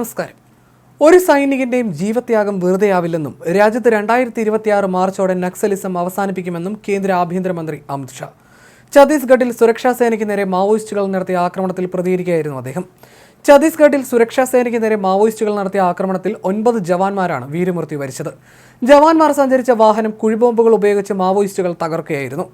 നമസ്കാരം. ഒരു സൈനികന്റെയും ജീവത്യാഗം വെറുതെയാവില്ലെന്നും രാജ്യത്ത് രണ്ടായിരത്തി ഇരുപത്തിയാറ് മാർച്ചോടെ നക്സലിസം അവസാനിപ്പിക്കുമെന്നും കേന്ദ്ര ആഭ്യന്തരമന്ത്രി അമിത്ഷാ ഛത്തീസ്ഗഡിൽ സുരക്ഷാ സേനയ്ക്ക് നേരെ മാവോയിസ്റ്റുകൾ നടത്തിയ ആക്രമണത്തിൽ പ്രതികരിക്കുകയായിരുന്നു അദ്ദേഹം. ഛത്തീസ്ഗഡിൽ സുരക്ഷാ സേനയ്ക്ക് നേരെ മാവോയിസ്റ്റുകൾ നടത്തിയ ആക്രമണത്തിൽ ഒൻപത് ജവാന്മാരാണ് വീരമൃത്യു വരിച്ചത് ജവാന്മാർ സഞ്ചരിച്ച വാഹനം കുഴിബോംബുകൾ ഉപയോഗിച്ച് മാവോയിസ്റ്റുകൾ തകർക്കുകയായിരുന്നു.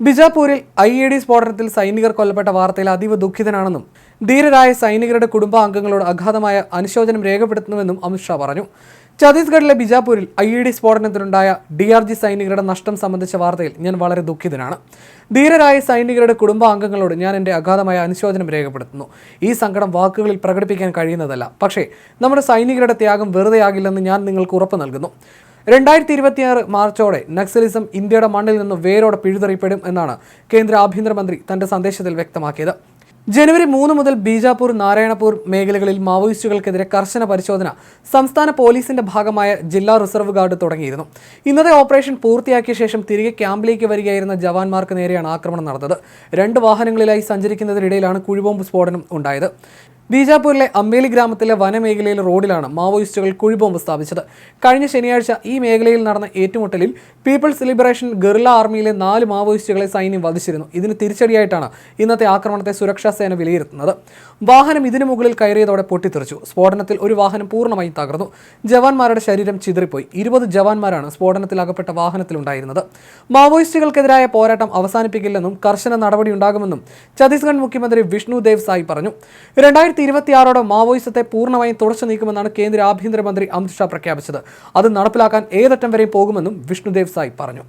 ബിജാപൂരിൽ ഐ ഇ ഡി സ്ഫോടനത്തിൽ സൈനികർ കൊല്ലപ്പെട്ട വാർത്തയിൽ അതീവ ദുഃഖിതനാണെന്നും ധീരരായ സൈനികരുടെ കുടുംബാംഗങ്ങളോട് അഗാധമായ അനുശോചനം രേഖപ്പെടുത്തുന്നുവെന്നും അമിത്ഷാ പറഞ്ഞു. ഛത്തീസ്ഗഡിലെ ബിജാപൂരിൽ ഐ ഇ ഡി സ്ഫോടനത്തിലുണ്ടായ ഡി ആർ ജി സൈനികരുടെ നഷ്ടം സംബന്ധിച്ച വാർത്തയിൽ ഞാൻ വളരെ ദുഃഖിതനാണ്. ധീരരായ സൈനികരുടെ കുടുംബാംഗങ്ങളോട് ഞാൻ എന്റെ അഗാധമായ അനുശോചനം രേഖപ്പെടുത്തുന്നു. ഈ സങ്കടം വാക്കുകളിൽ പ്രകടിപ്പിക്കാൻ കഴിയുന്നതല്ല. പക്ഷേ നമ്മുടെ സൈനികരുടെ ത്യാഗം വെറുതെയാകില്ലെന്ന് ഞാൻ നിങ്ങൾക്ക് ഉറപ്പ് നൽകുന്നു. രണ്ടായിരത്തി ഇരുപത്തിയാറ് മാർച്ചോടെ നക്സലിസം ഇന്ത്യയുടെ മണ്ണിൽ നിന്ന് വേരോടെ പിഴുതെറിയപ്പെടും എന്നാണ് കേന്ദ്ര ആഭ്യന്തരമന്ത്രി തന്റെ സന്ദേശത്തിൽ വ്യക്തമാക്കിയത്. ജനുവരി മൂന്ന് മുതൽ ബീജാപൂർ നാരായണപൂർ മേഖലകളിൽ മാവോയിസ്റ്റുകൾക്കെതിരെ കർശന പരിശോധന സംസ്ഥാന പോലീസിന്റെ ഭാഗമായ ജില്ലാ റിസർവ് ഗാർഡ് തുടങ്ങിയിരുന്നു. ഇന്നത്തെ ഓപ്പറേഷൻ പൂർത്തിയാക്കിയ ശേഷം തിരികെ ക്യാമ്പിലേക്ക് വരികയായിരുന്ന ജവാന്മാർക്ക് നേരെയാണ് ആക്രമണം നടന്നത്. രണ്ട് വാഹനങ്ങളിലായി സഞ്ചരിക്കുന്നതിനിടയിലാണ് കുഴിബോംബ് സ്ഫോടനം ഉണ്ടായത്. ബീജാപൂരിലെ അമ്പേലി ഗ്രാമത്തിലെ വനമേഖലയിലെ റോഡിലാണ് മാവോയിസ്റ്റുകൾ കുഴിബോംബ് സ്ഥാപിച്ചത്. കഴിഞ്ഞ ശനിയാഴ്ച ഈ മേഖലയിൽ നടന്ന ഏറ്റുമുട്ടലിൽ പീപ്പിൾസ് ലിബറേഷൻ ഗറില്ല ആർമിയിലെ നാല് മാവോയിസ്റ്റുകളെ സൈന്യം വധിച്ചിരുന്നു. ഇതിന് തിരിച്ചടിയായിട്ടാണ് ഇന്നത്തെ ആക്രമണത്തെ സുരക്ഷാ സേന വിലയിരുത്തുന്നത്. വാഹനം ഇതിനു മുകളിൽ കയറിയതോടെ പൊട്ടിത്തെറിച്ചു. സ്ഫോടനത്തിൽ ഒരു വാഹനം പൂർണമായും തകർന്നു. ജവാന്മാരുടെ ശരീരം ചിതറിപ്പോയി. ഇരുപത് ജവാന്മാരാണ് സ്ഫോടനത്തിൽ അകപ്പെട്ട വാഹനത്തിലുണ്ടായിരുന്നത്. മാവോയിസ്റ്റുകൾക്കെതിരായ പോരാട്ടം അവസാനിപ്പിക്കില്ലെന്നും കർശന നടപടിയുണ്ടാകുമെന്നും ഛത്തീസ്ഗഡ് മുഖ്യമന്ത്രി വിഷ്ണു ദേവ് സായി പറഞ്ഞു. രണ്ടായിരത്തി ഇരുപത്തിയാറോടെ മാവോയിസത്തെ പൂർണമായും തുടച്ചു നീക്കുമെന്നാണ് കേന്ദ്ര ആഭ്യന്തരമന്ത്രി അമിത്ഷാ പ്രഖ്യാപിച്ചത്. അത് നടപ്പിലാക്കാൻ ഏതറ്റം വരെയും പോകുമെന്നും വിഷ്ണുദേവ് സായി പറഞ്ഞു.